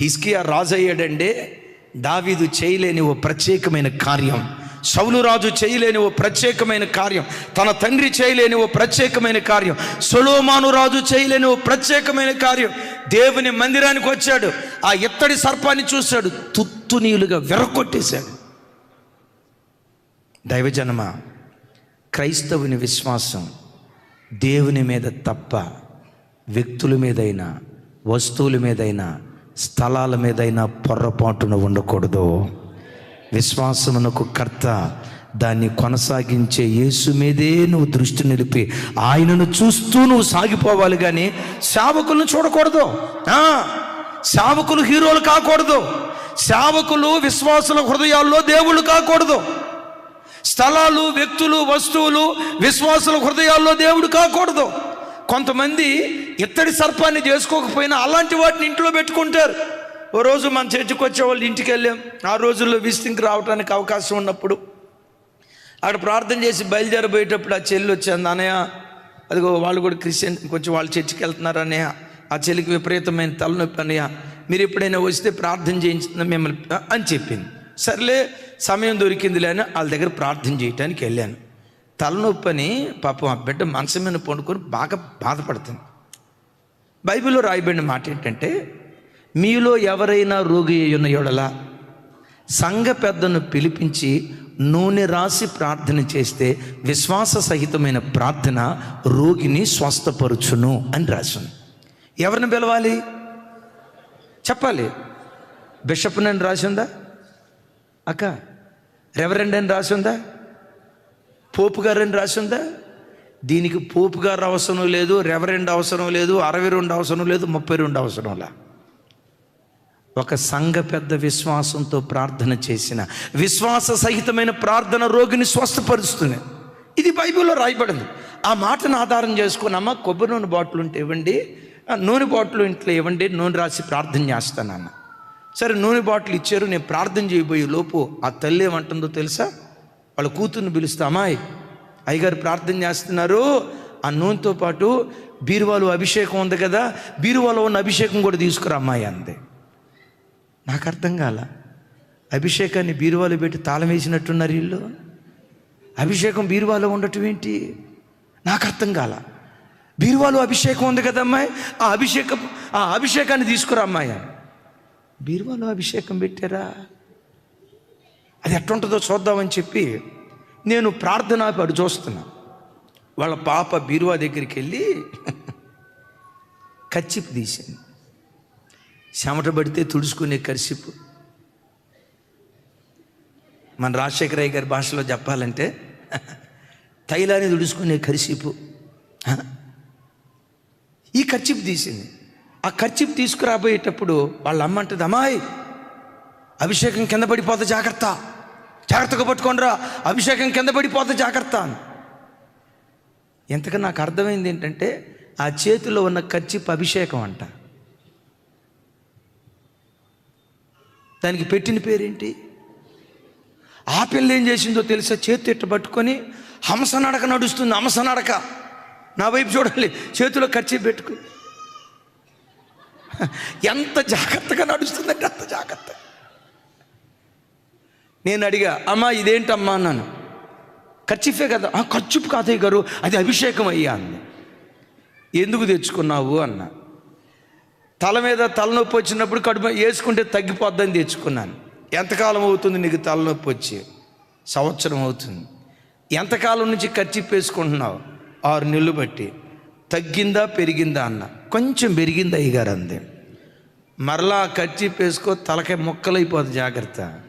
హిస్కియా రాజు అయ్యాడంటే దావీదు చేయలేని ఓ ప్రత్యేకమైన కార్యం. సౌలు రాజు చేయలేని ఓ ప్రత్యేకమైన కార్యం. తన తండ్రి చేయలేని ఓ ప్రత్యేకమైన కార్యం. సొలోమాను రాజు చేయలేని ఓ ప్రత్యేకమైన కార్యం. దేవుని మందిరానికి వచ్చాడు. ఆ ఇత్తడి సర్పాన్ని చూశాడు. తుత్తునీలుగా వెరకొట్టేశాడు దైవజనమ క్రైస్తవుని విశ్వాసం దేవుని మీద తప్ప వ్యక్తుల మీదైనా వస్తువుల మీదైనా స్థలాల మీదైనా పొర్రపాటున ఉండకూడదు. విశ్వాసమునకు కర్త దాన్ని కొనసాగించే యేసు మీదే నువ్వు దృష్టి నిలిపి ఆయనను చూస్తూ నువ్వు సాగిపోవాలి కానీ సేవకులను చూడకూడదు. సేవకులు హీరోలు కాకూడదు. సేవకులు విశ్వాసుల హృదయాల్లో దేవుళ్ళు కాకూడదు. స్థలాలు వ్యక్తులు వస్తువులు విశ్వాసుల హృదయాల్లో దేవుడు కాకూడదు. కొంతమంది ఇత్తడి సర్పాన్ని చేసుకోకపోయినా అలాంటి వాటిని ఇంట్లో పెట్టుకుంటారు. ఓ రోజు మన చర్చికి వచ్చే వాళ్ళు ఇంటికి వెళ్ళాం. ఆ రోజుల్లో విస్తింకి రావడానికి అవకాశం ఉన్నప్పుడు అక్కడ ప్రార్థన చేసి బయలుదేరబోయేటప్పుడు ఆ చెల్లి వచ్చింది అనయ్య అదిగో వాళ్ళు కూడా క్రిస్టియన్ కొంచెం వాళ్ళు చర్చికి వెళ్తున్నారు అన్నయ్య. ఆ చెల్లికి విపరీతమైన తలనొప్పి అన్నయ్య. మీరు ఎప్పుడైనా వస్తే ప్రార్థన చేయించిన మిమ్మల్ని అని చెప్పింది. సర్లే సమయం దొరికిందిలే అని వాళ్ళ దగ్గర ప్రార్థన చేయటానికి వెళ్ళాను. తలనొప్పి అని పాపం ఆ బిడ్డ మనసు మీద పండుకొని బాగా బాధపడుతుంది. బైబిల్లో రాయబడిన మాట ఏంటంటే మీలో ఎవరైనా రోగి ఉన్న ఎడలా సంఘ పెద్దను పిలిపించి నూనె రాసి ప్రార్థన చేస్తే విశ్వాస సహితమైన ప్రార్థన రోగిని స్వస్థపరుచును అని రాసింది. ఎవరిని పిలవాలి? చెప్పాలి. బిషప్ని అని రాసిందా? అక్క రెవరెండ్ అని రాసిందా? పోపు గారు అని రాసిందా దీనికి పోపు గారు అవసరం లేదు రెవరెండ్ అవసరం లేదు అరవై రెండు అవసరం లేదు ముప్పై రెండు అవసరంలా ఒక సంఘ పెద్ద విశ్వాసంతో ప్రార్థన చేసిన విశ్వాస సహితమైన ప్రార్థన రోగిని స్వస్థపరుస్తుంది. ఇది బైబిల్లో రాయబడింది. ఆ మాటను ఆధారం చేసుకున్నామా కొబ్బరి నూనె బాటిల్ ఉంటే ఇవ్వండి నూనె బాటిల్ ఇంట్లో ఇవ్వండి నూనె రాసి ప్రార్థన చేస్తానన్న సరే నూనె బాటిల్ ఇచ్చారు నేను ప్రార్థన చేయబోయే లోపు ఆ తల్లి ఏమంటుందో తెలుసా? వాళ్ళ కూతుర్ని పిలుస్తా అమ్మాయి అయ్యగారు ప్రార్థన చేస్తున్నారు. ఆ నూనెతో పాటు బీరువాలో అభిషేకం ఉంది కదా బీరువాలో ఉన్న అభిషేకం కూడా తీసుకురా అమ్మాయి అంది. నాకు అర్థం కాల. అభిషేకాన్ని బీరువాలో పెట్టి తాళం వేసినట్టున్నారు వీళ్ళు. అభిషేకం బీరువాలో ఉండటం ఏంటి? నాకు అర్థం కాల. బీరువాలో అభిషేకం ఉంది కదా అమ్మాయి ఆ అభిషేకం ఆ అభిషేకాన్ని తీసుకురా అమ్మాయి. బీరువాలో అభిషేకం పెట్టారా? అది ఎట్లుంటుందో చూద్దామని చెప్పి నేను ప్రార్థన ఆపి చూస్తున్నా. వాళ్ళ పాప బీరువా దగ్గరికి వెళ్ళి కచ్చిపు తీసింది. చెమట పడితే తుడుచుకునే కరిసిపు మన రాజశేఖర గారి భాషలో చెప్పాలంటే తైలాన్ని తుడుచుకునే కరిసిపు ఈ ఖర్చిపు తీసింది. ఆ ఖర్చిపు తీసుకురాబోయేటప్పుడు వాళ్ళ అమ్మ అంటుంది అమ్మాయి అభిషేకం కింద పడిపోతే జాగ్రత్త. జాగ్రత్తగా పట్టుకోండిరా. అభిషేకం కింద పడిపోతే జాగ్రత్త ఎంతగా నాకు అర్థమైంది ఏంటంటే ఆ చేతిలో ఉన్న ఖర్చిపు అభిషేకం అంట. దానికి పెట్టిన పేరేంటి? ఆ పిల్ల ఏం చేసిందో తెలుసా? చేతి ఇట్ట పట్టుకొని హంస నడక నడుస్తుంది హంస నడక. నా వైపు చూడాలి చేతిలో ఖర్చు పెట్టుకు. ఎంత జాగ్రత్తగా నడుస్తుందంటే అంత జాగ్రత్త. నేను అడిగా అమ్మా ఇదేంటమ్మా? అన్నాను. ఖర్చిఫే కదా. "ఆ, ఖర్చుపు కాదయ్య గారు అది అభిషేకం అయ్యా అంది. ఎందుకు తెచ్చుకున్నావు? అన్నా. తల మీద తలనొప్పి వచ్చినప్పుడు కడుపు వేసుకుంటే తగ్గిపోద్దని తెచ్చుకున్నాను. ఎంతకాలం అవుతుంది నీకు తలనొప్పి వచ్చి? సంవత్సరం అవుతుంది. ఎంతకాలం నుంచి ఖర్చు వేసుకుంటున్నావు? ఆరు నెలలు బట్టి. తగ్గిందా పెరిగిందా అన్న. కొంచెం పెరిగింది అయ్యగారు అంది. మరలా ఖర్చు వేసుకో తలకాయ మొక్కలైపోతుంది జాగ్రత్త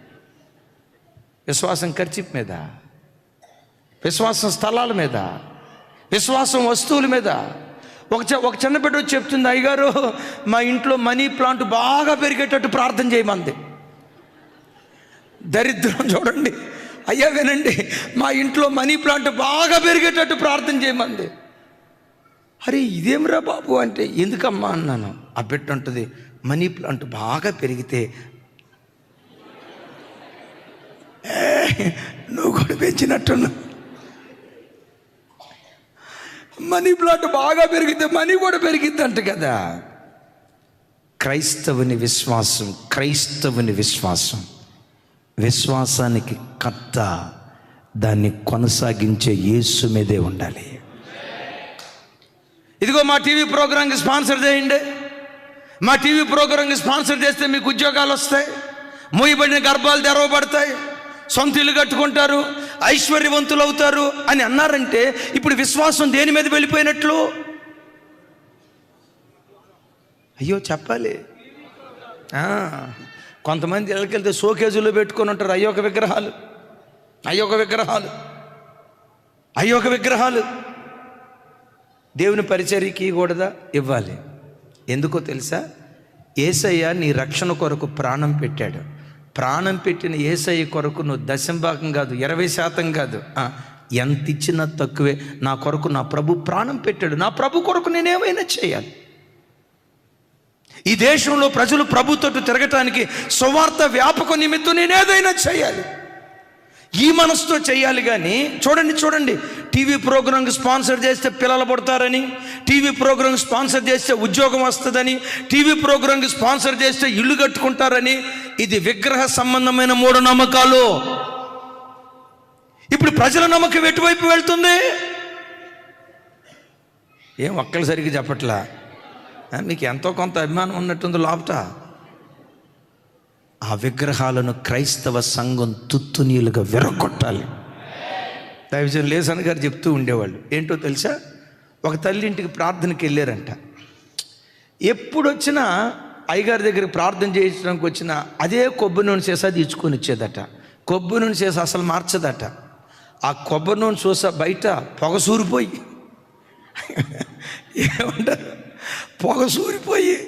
విశ్వాసం ఖర్చిప్ మీద విశ్వాసం స్థలాల మీద విశ్వాసం వస్తువుల మీద. ఒక ఒక చిన్న బిడ్డ వచ్చి చెప్తుంది అయ్యగారు మా ఇంట్లో మనీ ప్లాంట్ బాగా పెరిగేటట్టు ప్రార్థన చేయమంది. దరిద్రం చూడండి. అయ్యా వినండి మా ఇంట్లో మనీ ప్లాంట్ బాగా పెరిగేటట్టు ప్రార్థన చేయమంది. అరే ఇదేమిరా బాబు? అంటే ఎందుకమ్మా? అన్నాను. ఆ బిడ్డ ఉంటుంది మనీ ప్లాంట్ బాగా పెరిగితే "ఏ, నువ్వు కూడా పెంచినట్టున్నావు. మనీ ప్లాట్ బాగా పెరిగితే మనీ కూడా పెరిగిద్ది అంట కదా. క్రైస్తవుని విశ్వాసం క్రైస్తవుని విశ్వాసం. విశ్వాసానికి కర్త దాన్ని కొనసాగించే యేసు మీదే ఉండాలి. ఇదిగో మా టీవీ ప్రోగ్రాంకి స్పాన్సర్ చేయండి. మా టీవీ ప్రోగ్రాంకి స్పాన్సర్ చేస్తే మీకు ఉద్యోగాలు వస్తాయి. మూయబడిన గర్భాలు తెరవబడతాయి. సొంత ఇల్లు కట్టుకుంటారు ఐశ్వర్యవంతులు అవుతారు అని అన్నారంటే ఇప్పుడు విశ్వాసం దేని మీద వెళ్ళిపోయినట్లు? అయ్యో చెప్పాలి. కొంతమంది ఇళ్ళకెళ్తే షోకేజీలో పెట్టుకొని ఉంటారు. అయ్యొక విగ్రహాలు. అయ్యొక విగ్రహాలు. అయ్యొక విగ్రహాలు. దేవుని పరిచర్యకి ఇవ్వకూడదా ఇవ్వాలి. ఎందుకో తెలుసా? ఏసయ్య నీ రక్షణ కొరకు ప్రాణం పెట్టాడు. ప్రాణం పెట్టిన ఏసయ్య కొరకు నువ్వు దశంభాగం కాదు ఇరవై శాతం కాదు. ఎంత ఇచ్చినా తక్కువే. నా కొరకు నా ప్రభు ప్రాణం పెట్టాడు. నా ప్రభు కొరకు నేనేమైనా చేయాలి? ఈ దేశంలో ప్రజలు ప్రభుతో తిరగటానికి సువార్త వ్యాపక నిమిత్తం నేనేదైనా చేయాలి? ఈ మనసుతో చేయాలి కానీ చూడండి చూడండి టీవీ ప్రోగ్రాంకి స్పాన్సర్ చేస్తే పిల్లలు పడతారని టీవీ ప్రోగ్రాంకి స్పాన్సర్ చేస్తే ఉద్యోగం వస్తుందని టీవీ ప్రోగ్రాంకి స్పాన్సర్ చేస్తే ఇల్లు కట్టుకుంటారని ఇది విగ్రహ సంబంధమైన మూఢనమ్మకాలు. ఇప్పుడు ప్రజల నమ్మకం ఎటువైపు వెళ్తుంది? ఏం ఒక్కలు సరిగ్గా చెప్పట్లా? మీకు ఎంతో కొంత అభిమానం ఉన్నట్టుంది లోపట. ఆ విగ్రహాలను క్రైస్తవ సంఘం తుత్తునీలుగా విరగొట్టాలి. దైవజన్ లేసన్ గారు చెప్తూ ఉండేవాళ్ళు. ఏంటో తెలుసా? ఒక తల్లి ఇంటికి ప్రార్థనకి వెళ్ళారంట. ఎప్పుడు వచ్చినా అయ్యగారి దగ్గర ప్రార్థన చేయించడానికి వచ్చినా అదే కొబ్బరి నూనె చేసా తీసుకొని ఇచ్చేదట కొబ్బరి నూనె చేసి అసలు మార్చదట. ఆ కొబ్బరి నూనె చూసా బయట పొగ సూరిపోయి. ఏమంటారు? పొగ సూరిపోయి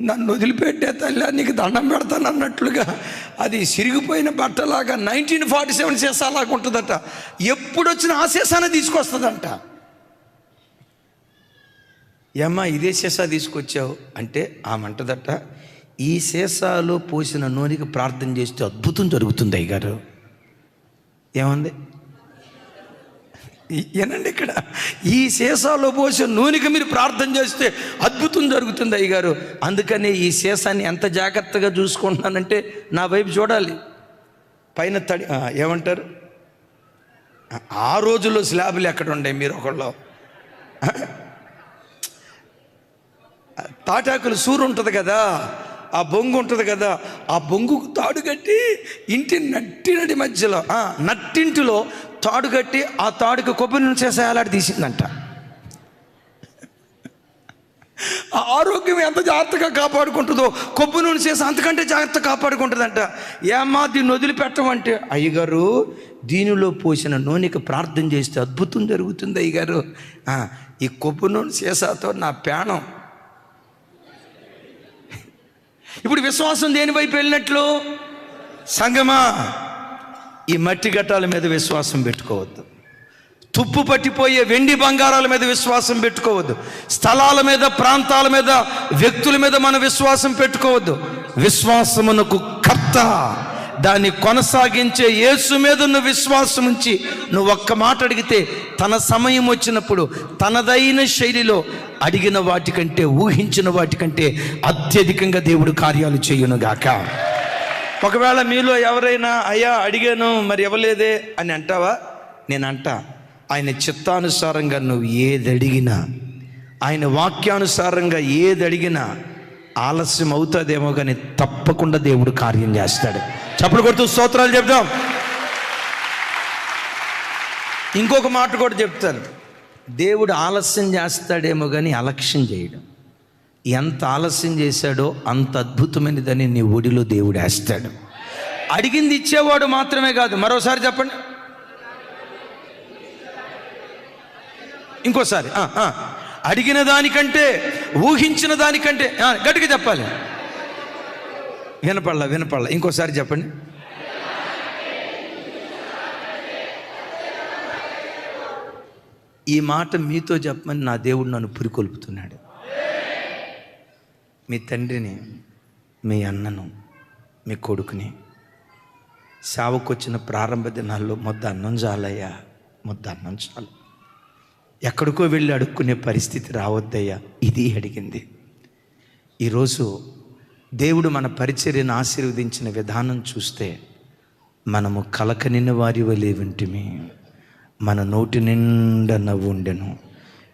నన్ను వదిలిపెట్టే తల్లి నీకు దండం పెడతాను అన్నట్లుగా అది సిరిగిపోయిన బట్టలాగా నైన్టీన్ ఫార్టీ సెవెన్ సీసాలాగా ఉంటుందట. ఎప్పుడు వచ్చిన ఆ సీసానే తీసుకొస్తుందంట. ఏమ్మా ఇదే సీసా తీసుకొచ్చావు అంటే ఆమె అంటదట ఈ సీసాలో పోసిన నూనెకి ప్రార్థన చేస్తే అద్భుతం జరుగుతుంది అయ్యగారు. ఏమంది? ఏనండి ఇక్కడ? ఈ సీసాలో పోసిన నూనెకి మీరు ప్రార్థన చేస్తే అద్భుతం జరుగుతుంది అయ్యగారు. అందుకనే ఈ సీసాన్ని ఎంత జాగ్రత్తగా చూసుకుంటున్నానంటే నా వైపు చూడాలి. పైన తడి ఏమంటారు? ఆ, ఆ రోజుల్లో స్లాబులు ఎక్కడ ఉండే మీరు ఒకళ్ళు? తాటాకులు సూరు ఉంటుంది కదా? ఆ బొంగు ఉంటుంది కదా ఆ బొంగుకు తాడు కట్టి ఇంటి నట్టినటి మధ్యలో నట్టింటిలో తాడు కట్టి ఆ తాడుకి కొబ్బరి నుంచి చేసేయాలాడి తీసిందంట. ఆ ఆరోగ్యం ఎంత జాగ్రత్తగా కాపాడుకుంటుందో కొబ్బరి నూనె చేసి అంతకంటే జాగ్రత్త కాపాడుకుంటుందంట. ఏమా దీన్ని వదిలిపెట్టమంటే అయ్యగారు దీనిలో పోసిన నూనెకి ప్రార్థన చేస్తే అద్భుతం జరుగుతుంది అయ్యగారు. ఈ కొబ్బరి నూనె సీసాతో నా ప్రాణం ఇప్పుడు విశ్వాసం దేని వైపు వెళ్ళినట్లు? సంగమా ఈ మట్టి ఘట్టాల మీద విశ్వాసం పెట్టుకోవద్దు. తుప్పు పట్టిపోయే వెండి బంగారాల మీద విశ్వాసం పెట్టుకోవద్దు. స్థలాల మీద ప్రాంతాల మీద వ్యక్తుల మీద మన విశ్వాసం పెట్టుకోవద్దు. విశ్వాసమునకు కర్త దాన్ని కొనసాగించే యేసు మీద నువ్వు విశ్వాసం ఉంచి నువ్వు ఒక్క మాట అడిగితే తన సమయం వచ్చినప్పుడు తనదైన శైలిలో అడిగిన వాటికంటే ఊహించిన వాటికంటే అత్యధికంగా దేవుడు కార్యాలు చేయునుగాక. ఒకవేళ మీలో ఎవరైనా అయ్యా అడిగాను మరి ఇవ్వలేదే అని అంటావా? నేను అంటా ఆయన చిత్తానుసారంగా నువ్వు ఏది అడిగినా ఆయన వాక్యానుసారంగా ఏది అడిగినా ఆలస్యం అవుతుందేమో కానీ తప్పకుండా దేవుడు కార్యం చేస్తాడు. చప్పుడు కొడుతూ స్తోత్రాలు చెప్తాం ఇంకొక మాట కూడా చెప్తాను. దేవుడు ఆలస్యం చేస్తాడేమో కానీ అలక్ష్యం చేయడం. ఎంత ఆలస్యం చేశాడో అంత అద్భుతమైనదని నీ ఒడిలో దేవుడు వేస్తాడు. అడిగింది ఇచ్చేవాడు మాత్రమే కాదు. మరోసారి చెప్పండి. ఇంకోసారి. ఆ. అడిగిన దానికంటే ఊహించిన దానికంటే గట్టిగా చెప్పాలి. వినపడలా వినపడలా. ఇంకోసారి చెప్పండి. ఈ మాట మీతో చెప్పమని నా దేవుడు నన్ను పురికొల్పుతున్నాడు. మీ తండ్రిని మీ అన్నను మీ కొడుకుని సేవకొచ్చిన ప్రారంభ దినాల్లో మొద్ద అన్నం చాలయ్యా మొద్ద అన్నం చాలు. ఎక్కడికో వెళ్ళి అడుక్కునే పరిస్థితి రావద్దయ్యా. ఇది అడిగింది. ఈరోజు దేవుడు మన పరిచర్యను ఆశీర్వదించిన విధానం చూస్తే మనము కలకనిన వారి వలె వింటిమి. మన నోటి నిండా నవ్వు ఉండెను.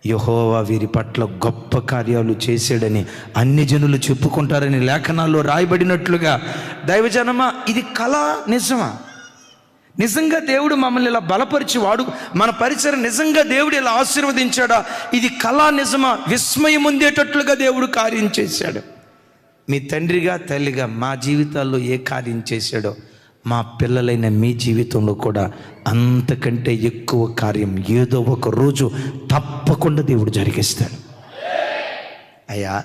యహోవా వీరి పట్ల గొప్ప కార్యాలు చేశాడని అన్ని జనులు చెప్పుకుంటారని లేఖనాల్లో రాయబడినట్లుగా. దైవజనమా ఇది కళ నిజమా? నిజంగా దేవుడు మమ్మల్ని ఇలా బలపరిచి వాడు మన పరిచయం నిజంగా దేవుడు ఇలా ఆశీర్వదించాడా? ఇది కళా నిజమా? విస్మయం ఉండేటట్లుగా దేవుడు కార్యం చేశాడు. మీ తండ్రిగా తల్లిగా మా జీవితాల్లో ఏ కార్యం చేశాడో మా పిల్లలైన మీ జీవితంలో కూడా అంతకంటే ఎక్కువ కార్యం ఏదో ఒక రోజు తప్పకుండా దేవుడు జరిగిస్తాడు. అయ్యా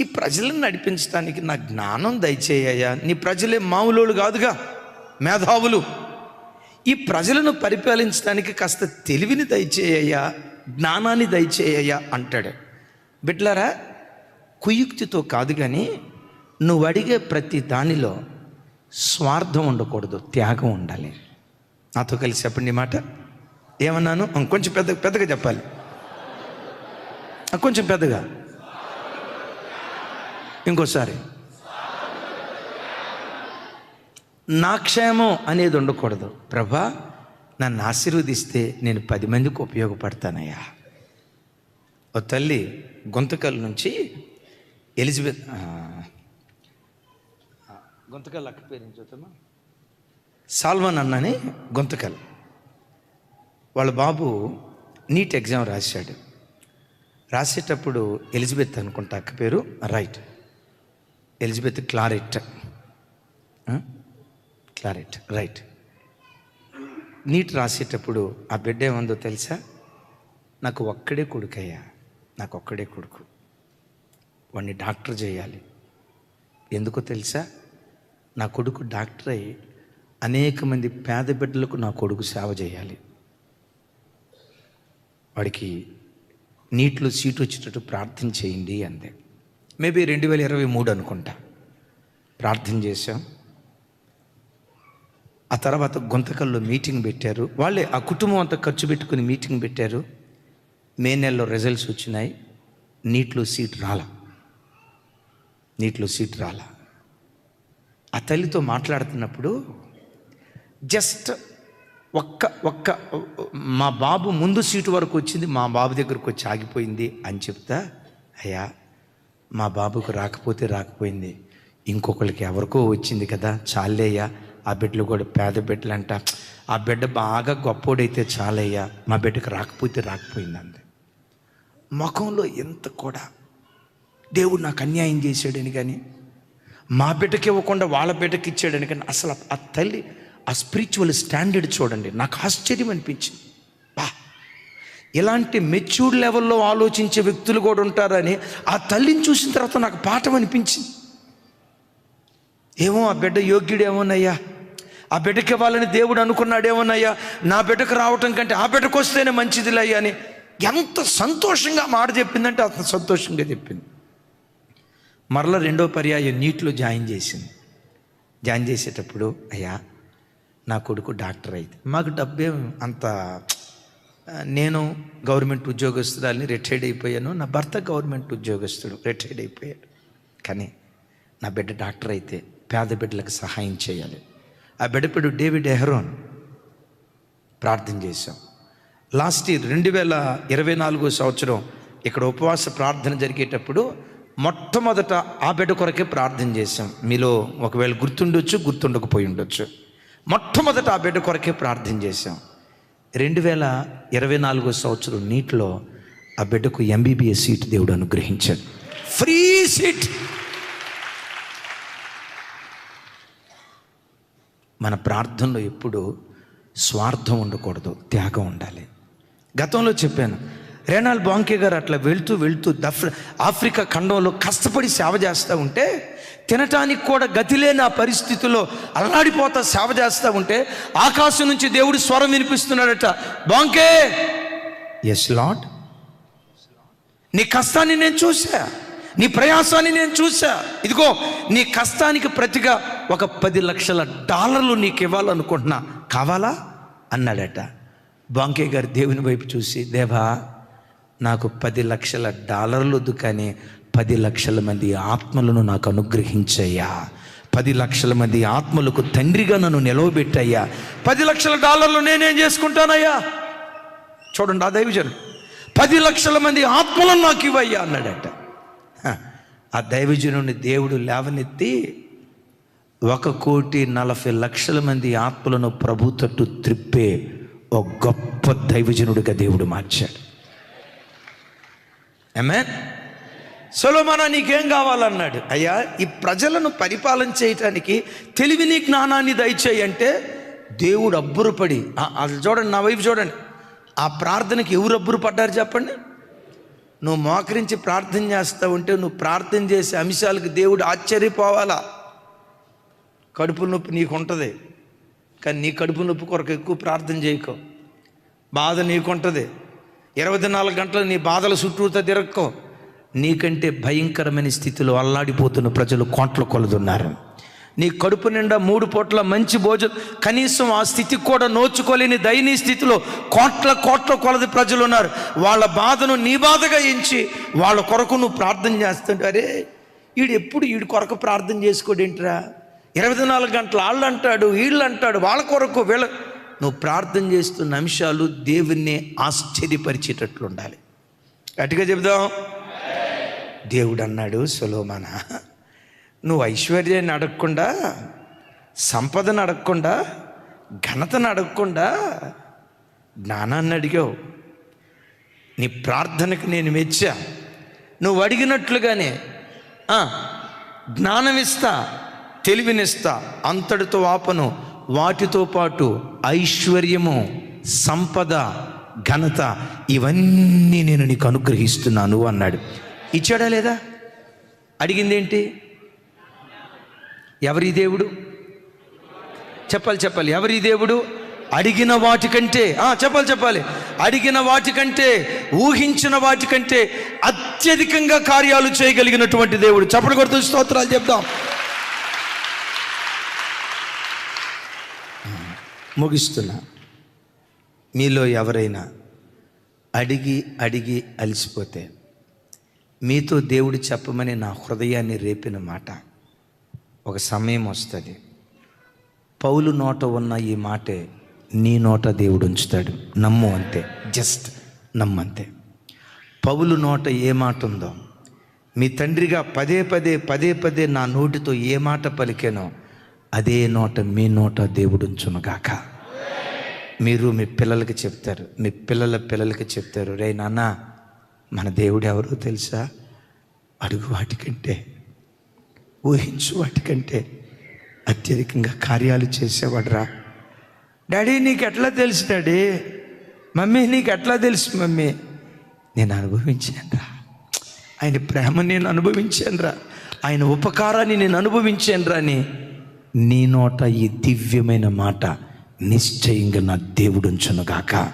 ఈ ప్రజలను నడిపించడానికి నా జ్ఞానం దయచేయ్యా నీ ప్రజలే మామూలు కాదుగా. మేధావులు. ఈ ప్రజలను పరిపాలించడానికి కాస్త తెలివిని దయచేయ్యా జ్ఞానాన్ని దయచేయ్యా అంటాడు. బిడ్లరా కుయుక్తితో కాదు కానీ నువ్వు అడిగే ప్రతి దానిలో స్వార్థం ఉండకూడదు త్యాగం ఉండాలి. నాతో కలిసి చెప్పండి మాట. ఏమన్నాను? కొంచెం పెద్ద పెద్దగా చెప్పాలి. కొంచెం పెద్దగా. ఇంకోసారి. నా క్షేమం అనేది ఉండకూడదు. ప్రభా నన్ను ఆశీర్వదిస్తే నేను పది మందికి ఉపయోగపడతానయ్యా. ఓ తల్లి గుంతకల్ నుంచి ఎలిజబెత్ గుంతకల్ అక్క పేరు ఏం చూద్దామా సాల్వన్ అన్నని గుంతకల్. వాళ్ళ బాబు నీట్ ఎగ్జామ్ రాశాడు. రాసేటప్పుడు ఎలిజబెత్ అనుకుంటా అక్క పేరు right. Elizabeth Claret. Claret. Right NEET రాసేటప్పుడు ఆ బిడ్డ ఏమందో తెలుసా? నాకు ఒక్కడే కొడుకయ్యా. నాకు ఒక్కడే కొడుకు. వాడిని డాక్టర్ చేయాలి. ఎందుకో తెలుసా? నా కొడుకు డాక్టర్ అయి అనేక మంది పేద బిడ్డలకు నా కొడుకు సేవ చేయాలి. వాడికి నీటిలో సీటు వచ్చేటట్టు ప్రార్థన చేయండి అందే. మేబీ రెండు వేల ఇరవై మూడు అనుకుంటా. ప్రార్థన చేశాం. ఆ తర్వాత గుంతకల్లో మీటింగ్ పెట్టారు. వాళ్ళే ఆ కుటుంబం అంతా ఖర్చు పెట్టుకుని మీటింగ్ పెట్టారు. మే నెలలో రిజల్ట్స్ వచ్చినాయి. నీటిలో సీట్ రాల. నీటిలో సీట్ రాల. ఆ తల్లితో మాట్లాడుతున్నప్పుడు జస్ట్ ఒక్క ఒక్క మా బాబు ముందు సీటు వరకు వచ్చింది మా బాబు దగ్గరకు వచ్చి ఆగిపోయింది అని చెప్తా అయ్యా మా బాబుకు రాకపోతే రాకపోయింది. ఇంకొకరికి ఎవరికో వచ్చింది కదా చాలేయ్యా. ఆ బిడ్డలు కూడా పేద బిడ్డలంట. ఆ బిడ్డ బాగా గొప్పోడైతే చాలయ్యా. మా బిడ్డకు రాకపోతే రాకపోయిందండి ముఖంలో ఎంత కూడా దేవుడు నాకు అన్యాయం చేశాడని కానీ మా బిడ్డకి ఇవ్వకుండా వాళ్ళ బిడ్డకి ఇచ్చాడని కానీ అసలు ఆ తల్లి ఆ స్పిరిచువల్ స్టాండర్డ్ చూడండి. నాకు ఆశ్చర్యం అనిపించింది. బా! ఇలాంటి మెచ్యూర్డ్ లెవెల్లో ఆలోచించే వ్యక్తులు కూడా ఉంటారని ఆ తల్లిని చూసిన తర్వాత నాకు పాఠం అనిపించింది. ఏమో ఆ బిడ్డ యోగ్యుడేమోనయ్యా. ఆ బిడ్డకి వాళ్ళని దేవుడు అనుకున్నాడేమోనయ్యా? నా బిడ్డకు రావటం కంటే ఆ బిడ్డకు వస్తేనే మంచిదిలయ్యా అని ఎంత సంతోషంగా మాట చెప్పిందంటే అంత సంతోషంగా చెప్పింది. మరల రెండో పర్యాయం నీటిలో జాయిన్ చేసింది. జాయిన్ చేసేటప్పుడు అయ్యా నా కొడుకు డాక్టర్ అయితే. మాకు డబ్బేం అంత నేను గవర్నమెంట్ ఉద్యోగస్తురాలని రిటైర్డ్ అయిపోయాను. నా భర్త గవర్నమెంట్ ఉద్యోగస్తుడు రిటైర్డ్ అయిపోయాడు. కానీ నా బిడ్డ డాక్టర్ అయితే పేద బిడ్డలకు సహాయం చేయాలి. ఆ బిడ్డ డేవిడ్ ఎహరోన్ ప్రార్థన చేశాం. లాస్ట్ ఇయర్ రెండు వేల ఇరవై నాలుగో సంవత్సరం ఇక్కడ ఉపవాస ప్రార్థన జరిగేటప్పుడు మొట్టమొదట ఆ బిడ్డ కొరకే ప్రార్థన చేశాం. మీలో ఒకవేళ గుర్తుండొచ్చు గుర్తుండకపోయి ఉండొచ్చు. మొట్టమొదట ఆ బిడ్డ కొరకే ప్రార్థన చేశాం. రెండు వేల ఇరవై నాలుగో సంవత్సరం నీటిలో ఆ బిడ్డకు ఎంబీబీఎస్ సీట్ దేవుడు అనుగ్రహించాడు. ఫ్రీ సీట్ మన ప్రార్థనలో ఎప్పుడు స్వార్థం ఉండకూడదు త్యాగం ఉండాలి. గతంలో చెప్పాను రేనాల్ బాంకే గారు అట్లా వెళ్తూ వెళ్తూ దఫ్ ఆఫ్రికా ఖండంలో కష్టపడి సేవ చేస్తూ ఉంటే తినటానికి కూడా గతిలే నా పరిస్థితుల్లో అల్లాడిపోతా సేవ చేస్తూ ఉంటే ఆకాశం నుంచి దేవుడు స్వరం వినిపిస్తున్నాడట బాంకే! ఎస్ లాడ్ నీ కష్టాన్ని నేను చూసా నీ ప్రయాసాన్ని నేను చూసా ఇదిగో నీ కష్టానికి ప్రతిగా ఒక పది లక్షల డాలర్లు నీకు ఇవ్వాలనుకుంటున్నా కావాలా? అన్నాడట. బాంకే గారు దేవుని వైపు చూసి దేవా నాకు పది లక్షల డాలర్లు వద్దు కానీ పది లక్షల మంది ఆత్మలను నాకు అనుగ్రహించయ్యా. పది లక్షల మంది ఆత్మలకు తండ్రిగా నన్ను నిలవబెట్టయ్యా. పది లక్షల డాలర్లు నేనేం చేసుకుంటానయ్యా? చూడండి ఆ దైవజను పది లక్షల మంది ఆత్మలను నాకు ఇవ్వయ్యా అన్నాడట. ఆ దైవజనుని దేవుడు లేవనెత్తి ఒక కోటి నలభై లక్షల మంది ఆత్మలను ప్రభు తట్టు త్రిప్పే ఒక గొప్ప దైవజనుడిగా దేవుడు మార్చాడు. ఏమే సొలోమానా నీకేం కావాలన్నాడు? అయ్యా ఈ ప్రజలను పరిపాలన చేయటానికి తెలివిని జ్ఞానాన్ని దయచేయి అంటే దేవుడు అబ్బురుపడి అది చూడండి నా వైపు చూడండి. ఆ ప్రార్థనకి ఎవరు అబ్బురు పడ్డారు చెప్పండి? నువ్వు మోకరించి ప్రార్థన చేస్తా ఉంటే నువ్వు ప్రార్థన చేసే అంశాలకు దేవుడు ఆశ్చర్యపోవాలా? కడుపు నొప్పి నీకు ఉంటుంది. కానీ నీ కడుపు నొప్పి కొరకు ఎక్కువ ప్రార్థన చేయకో. బాధ నీకుంటుంది ఇరవై నాలుగు గంటలు నీ బాధల చుట్టూతో తిరక్కో. నీకంటే భయంకరమైన స్థితిలో అల్లాడిపోతున్న ప్రజలు కోట్ల కొలదున్నారు. నీ కడుపు నిండా మూడు పూట్ల మంచి భోజనం. కనీసం ఆ స్థితికి కూడా నోచుకోలేని దయనీయ స్థితిలో కోట్ల కోట్ల కొలది ప్రజలు ఉన్నారు. వాళ్ళ బాధను నీ బాధగా ఎంచి వాళ్ళ కొరకు నువ్వు ప్రార్థన చేస్తుంటే అరే వీడు ఎప్పుడు వీడి కొరకు ప్రార్థన చేసుకోడేంట్రా? ఇరవై నాలుగు గంటలు వాళ్ళు అంటాడు వీళ్ళు అంటాడు వాళ్ళ కొరకు వీళ్ళ నువ్వు ప్రార్థన చేస్తున్న అంశాలు దేవుణ్ణి ఆశ్చర్యపరిచేటట్లు ఉండాలి. గట్టిగా చెబుదాం. దేవుడు అన్నాడు సులోమనా నువ్వు ఐశ్వర్యాన్ని అడగకుండా సంపదను అడగకుండా ఘనతను అడగకుండా జ్ఞానాన్ని అడిగావు. నీ ప్రార్థనకు నేను మెచ్చా నువ్వు అడిగినట్లుగానే జ్ఞానమిస్తా జ్ఞానం ఇస్తా తెలివినిస్తా అంతటితో ఆపను. వాటితో పాటు ఐశ్వర్యము సంపద ఘనత ఇవన్నీ నేను నీకు అనుగ్రహిస్తున్నాను అన్నాడు. ఇచ్చాడా లేదా? అడిగిందేంటి? ఎవరి దేవుడు? చెప్పాలి చెప్పాలి. ఎవరి దేవుడు? అడిగిన వాటికంటే చెప్పాలి చెప్పాలి. అడిగిన వాటికంటే ఊహించిన వాటికంటే అత్యధికంగా కార్యాలు చేయగలిగినటువంటి దేవుడు. చప్పటి కొడుతు స్తోత్రాలు చెప్దాం. ముగిస్తున్నా. మీలో ఎవరైనా అడిగి అడిగి అలసిపోతే మీతో దేవుడు చెప్పమని నా హృదయాన్ని రేపిన మాట. ఒక సమయం వస్తుంది. పౌలు నోట ఉన్న ఈ మాటే నీ నోట దేవుడు ఉంచుతాడు. నమ్ము అంతే. జస్ట్ నమ్మంతే పౌలు నోట ఏ మాట ఉందో మీ తండ్రిగా పదే పదే పదే పదే నా నోటితో ఏ మాట పలికానో అదే నోట మీ నోట దేవుడు ఉంచునుగాక మీరు మీ పిల్లలకి చెప్తారు. మీ పిల్లల పిల్లలకి చెప్తారు. రే నాన్న మన దేవుడు ఎవరో తెలుసా? అడుగు వాటికంటే ఊహించు వాటికంటే అత్యధికంగా కార్యాలు చేసేవాడురా. డాడీ నీకు ఎట్లా తెలుసు డాడీ? మమ్మీ నీకు ఎట్లా తెలుసు మమ్మీ? నేను అనుభవించానురా. ఆయన ప్రేమ నేను అనుభవించానురా. ఆయన ఉపకారాన్ని నేను అనుభవించానురా అని. నీ నోట ఈ దివ్యమైన మాట నిశ్చయంగా నా దేవుడు ఉంచునుగాక